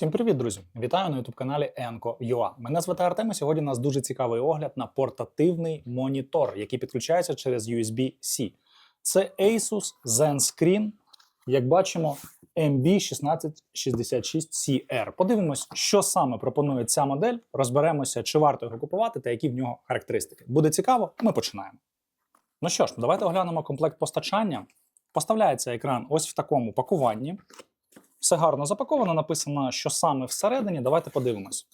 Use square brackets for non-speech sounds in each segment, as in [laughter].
Всім привіт, друзі! Вітаю на youtube каналі Enco.ua. Мене звати Артем. і Сьогодні у нас дуже цікавий огляд на портативний монітор, який підключається через USB-C. Це Asus ZenScreen, як бачимо, MB1666CR. Подивимось, що саме пропонує ця модель. Розберемося, чи варто його купувати та які в нього характеристики. Буде цікаво, ми починаємо. Ну що ж, давайте оглянемо комплект постачання. Поставляється екран ось в такому пакуванні. Все гарно запаковано, написано, що саме всередині. Давайте подивимось.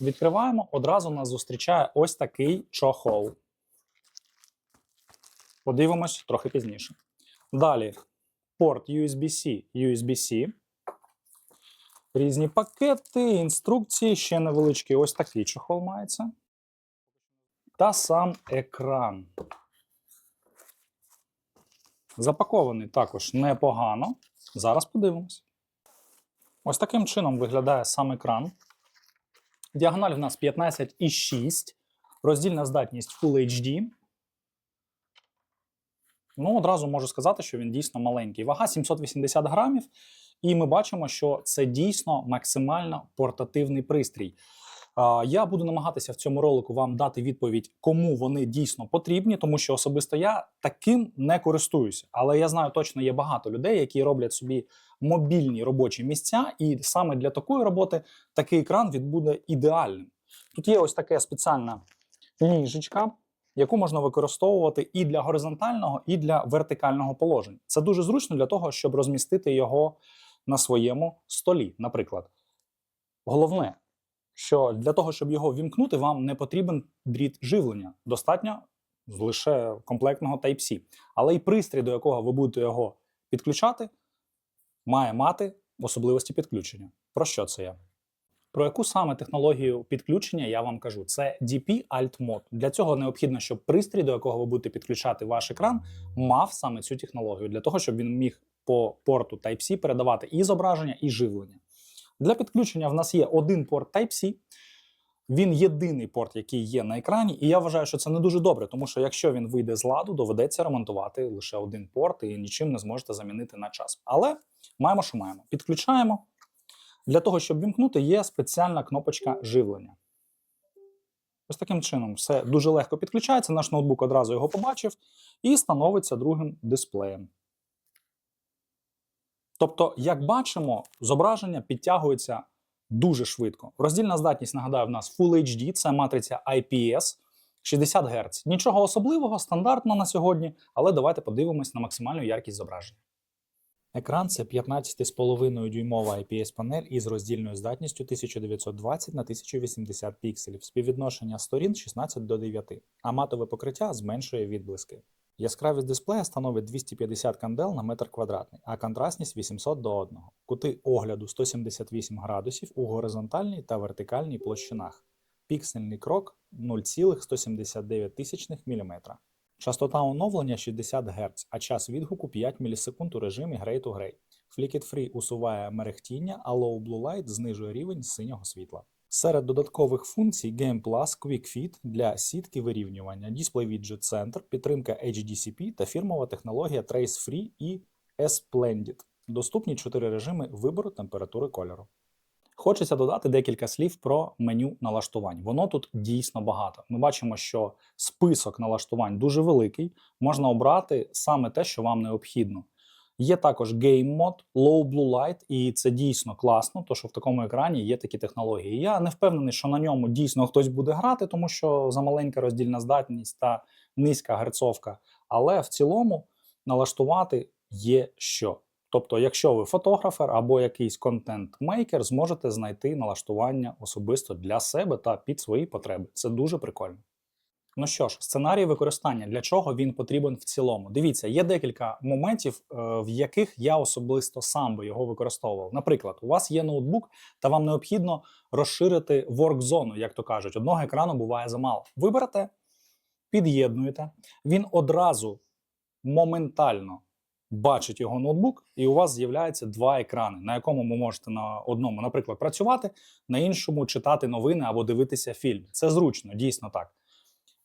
Відкриваємо, одразу нас зустрічає ось такий чохол. Подивимось трохи пізніше. Далі порт USB-C, USB-C. Різні пакети, інструкції, ще невеличкий ось такий чохол мається. Та сам екран. Запакований також непогано. Зараз подивимось. Ось таким чином виглядає сам екран. Діагональ в нас 15,6, роздільна здатність Full HD. Ну, одразу можу сказати, що він дійсно маленький. Вага 780 грамів, і ми бачимо, що це дійсно максимально портативний пристрій. Я буду намагатися в цьому ролику вам дати відповідь, кому вони дійсно потрібні, тому що особисто я таким не користуюся. Але я знаю, точно є багато людей, які роблять собі мобільні робочі місця, і саме для такої роботи такий екран він буде ідеальним. Тут є ось така спеціальна ніжечка, яку можна використовувати і для горизонтального, і для вертикального положення. Це дуже зручно для того, щоб розмістити його на своєму столі, наприклад. Головне, що для того, щоб його вімкнути, вам не потрібен дріт живлення. Достатньо лише комплектного Type-C. Але і пристрій, до якого ви будете його підключати, має мати особливості підключення. Про що це я? Про яку саме технологію підключення я вам кажу? Це DP Alt Mode. Для цього необхідно, щоб пристрій, до якого ви будете підключати ваш екран, мав саме цю технологію, для того, щоб він міг по порту Type-C передавати і зображення, і живлення. Для підключення в нас є один порт Type-C. Він єдиний порт, який є на екрані, і я вважаю, що це не дуже добре, тому що якщо він вийде з ладу, доведеться ремонтувати лише один порт і нічим не зможете замінити на час. Але маємо, що маємо. Підключаємо. Для того, щоб вімкнути, є спеціальна кнопочка живлення. Ось таким чином все дуже легко підключається. Наш ноутбук одразу його побачив і становиться другим дисплеєм. Тобто, як бачимо, зображення підтягується дуже швидко. Роздільна здатність, нагадаю, в нас Full HD, це матриця IPS 60 Гц. Нічого особливого, стандартно на сьогодні, але давайте подивимось на максимальну яркість зображення. Екран це 15,5 дюймова IPS-панель із роздільною здатністю 1920 на 1080 пікселів, співвідношення сторін 16 до 9, а матове покриття зменшує відблиски. Яскравість дисплея становить 250 кандел на метр квадратний, а контрастність 800 до 1. Кути огляду 178 градусів у горизонтальній та вертикальній площинах. Піксельний крок 0,179 мм. Частота оновлення 60 Гц, а час відгуку 5 мс у режимі Gray to Gray. Flicket Free усуває мерехтіння, а Low Blue Light знижує рівень синього світла. Серед додаткових функцій Game Plus Quick Fit для сітки вирівнювання, Display Widget Center, підтримка HDCP та фірмова технологія Trace Free і S-Splendid. Доступні 4 режими вибору температури кольору. Хочеться додати декілька слів про меню налаштувань. Воно тут дійсно багато. Ми бачимо, що список налаштувань дуже великий. Можна обрати саме те, що вам необхідно. Є також Game Mode, Low Blue Light, і це дійсно класно, тому що в такому екрані є такі технології. Я не впевнений, що на ньому дійсно хтось буде грати, тому що за маленька роздільна здатність та низька герцовка. Але в цілому налаштувати є що. Тобто, якщо ви фотографер або якийсь контент-мейкер, зможете знайти налаштування особисто для себе та під свої потреби. Це дуже прикольно. Ну що ж, сценарій використання, для чого він потрібен в цілому? Дивіться, є декілька моментів, е, в яких я особисто сам би його використовував. Наприклад, у вас є ноутбук, та вам необхідно розширити ворк-зону, як то кажуть, одного екрану буває замало. Виберете, під'єднуєте, він одразу моментально бачить його ноутбук, і у вас з'являється два екрани, на якому ви можете на одному, наприклад, працювати, на іншому читати новини або дивитися фільм. Це зручно, дійсно так.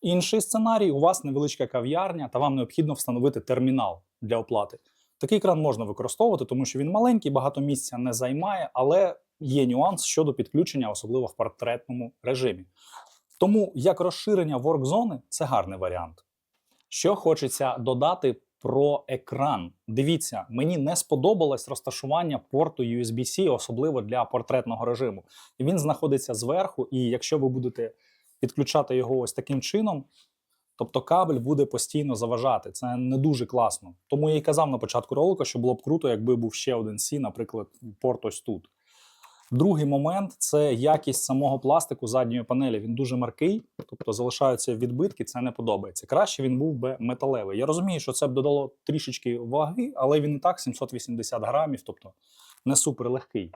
Інший сценарій: у вас невеличка кав'ярня, та вам необхідно встановити термінал для оплати. Такий екран можна використовувати, тому що він маленький, багато місця не займає, але є нюанс щодо підключення, особливо в портретному режимі. Тому як розширення воркзони це гарний варіант. Що хочеться додати про екран. Дивіться, мені не сподобалось розташування порту USB-C, особливо для портретного режиму. Він знаходиться зверху, і якщо ви будете підключати його ось таким чином, тобто кабель буде постійно заважати. Це не дуже класно. Тому я і казав на початку ролика, що було б круто, якби був ще один C, наприклад, порт ось тут. Другий момент це якість самого пластику задньої панелі. Він дуже маркий, тобто залишаються відбитки, це не подобається. Краще він був би металевий. Я розумію, що це б додало трішечки ваги, але він і так 780 грамів, тобто не супер легкий.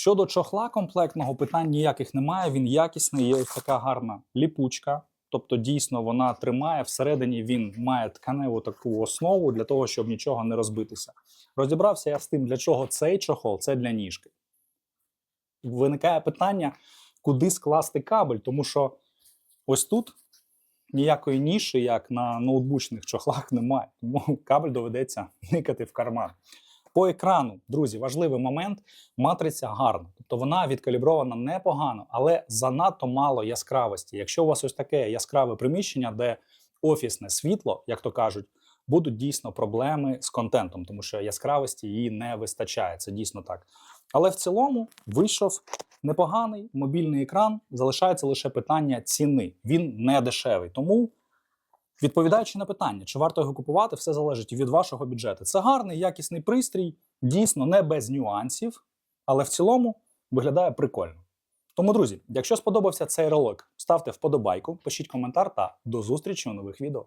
Щодо чохла комплектного, питань ніяких немає. Він якісний, є ось така гарна ліпучка. Тобто, дійсно, вона тримає. Всередині він має тканеву таку основу для того, щоб нічого не розбитися. Розібрався я з тим, для чого цей чохол, це для ніжки виникає питання, куди скласти кабель, тому що ось тут ніякої ніші, як на ноутбучних чохлах, немає. Тому кабель доведеться [laughs] никати в карман. По екрану, друзі, важливий момент: матриця гарна, тобто вона відкалібрована непогано, але занадто мало яскравості. Якщо у вас ось таке яскраве приміщення, де офісне світло, як то кажуть, будуть дійсно проблеми з контентом, тому що яскравості її не вистачає. Це дійсно так. Але в цілому вийшов непоганий мобільний екран. Залишається лише питання ціни. Він не дешевий. Тому, відповідаючи на питання, чи варто його купувати, все залежить від вашого бюджету. Це гарний, якісний пристрій, дійсно не без нюансів, але в цілому виглядає прикольно. Тому, друзі, якщо сподобався цей ролик, ставте вподобайку, пишіть коментар та до зустрічі у нових відео.